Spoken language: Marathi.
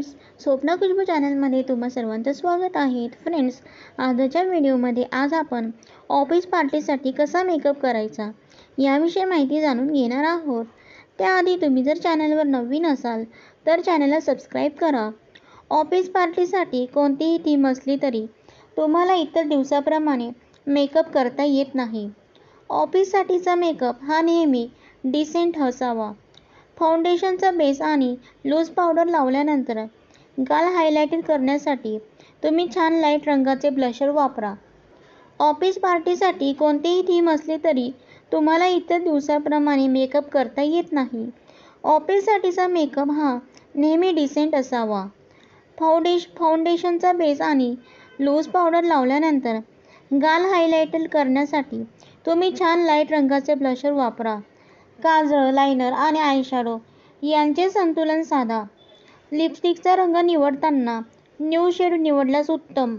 फ्रेंड्स स्वप्ना खुशबू चॅनलमध्ये तुम्हा सर्वांचं स्वागत आहे. फ्रेंड्स आजच्या व्हिडिओमध्ये आज आपण ऑफिस पार्टीसाठी कसा मेकअप करायचा याविषयी माहिती जाणून घेणार आहोत. त्याआधी तुम्ही जर चॅनलवर नवीन असाल तर चॅनलला सबस्क्राईब करा. ऑफिस पार्टीसाठी कोणतीही थीम असली तरी तुम्हाला इतर दिवसाप्रमाणे मेकअप करता येत नाही. ऑफिससाठीचा मेकअप हा नेहमी डिसेंट असावा. फाउंडेशनचा बेस आणि लूज पावडर लावल्यानंतर गाल हायलाइटेड करण्यासाठी तुम्ही छान लाइट रंगाचे ब्लशर वापरा. ऑफिस पार्टीसाठी कोणतीही थीम असली तरी तुम्हाला इतर दिवसाप्रमाणे मेकअप करता येत नाही. ऑफिससाठीचा मेकअप हा नेहमी डिसेंट असावा. फाउंडेश फाउंडेशनचा बेस आणि लूज पावडर लावल्यानंतर गाल हायलाइटेड करण्यासाठी तुम्ही छान लाइट रंगाचे ब्लशर वापरा. काजळ लायनर आणि आयशॅडो यांचे संतुलन साधा. लिपस्टिकचा रंग निवडताना न्यू शेड निवडल्यास उत्तम.